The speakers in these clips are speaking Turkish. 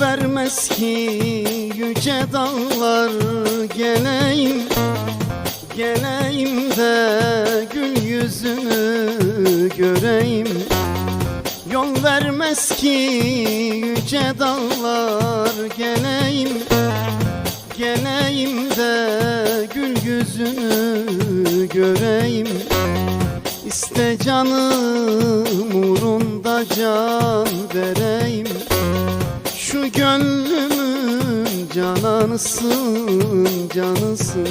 vermez ki yüce dağlar geleyim Geleyim de gül yüzünü göreyim. Yol vermez ki yüce dağlar geleyim Geleyim de gül yüzünü göreyim. İste canım uğrunda can vereyim Gönlümün cananısın canısın.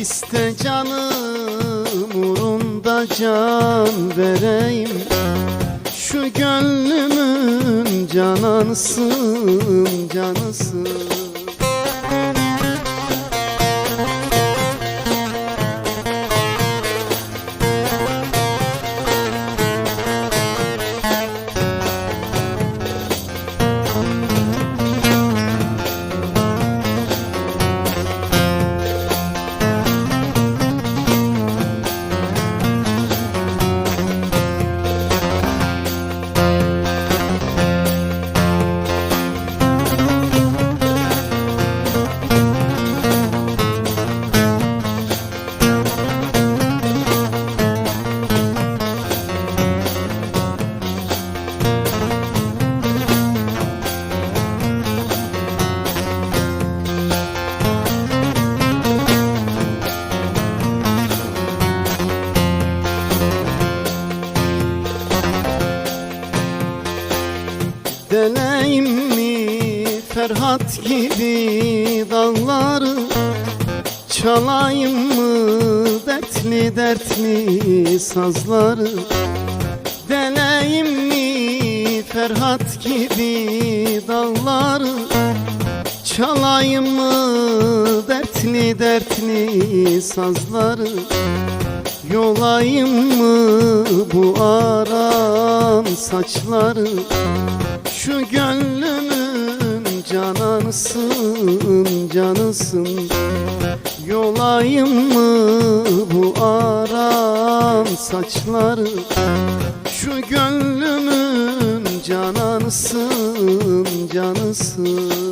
İste canım uğrunda can vereyim. Şu gönlümün cananısın canısın Deneyim mi? Ferhat gibi dağları Çalayım mı? Dertli dertli sazları Deneyim mi? Ferhat gibi dağları Çalayım mı? Dertli dertli sazları Yolayım mı? Bu aran saçları Şu gönlümün cananısın canısın. Yolayım mı bu aran saçları? Şu gönlümün cananısın canısın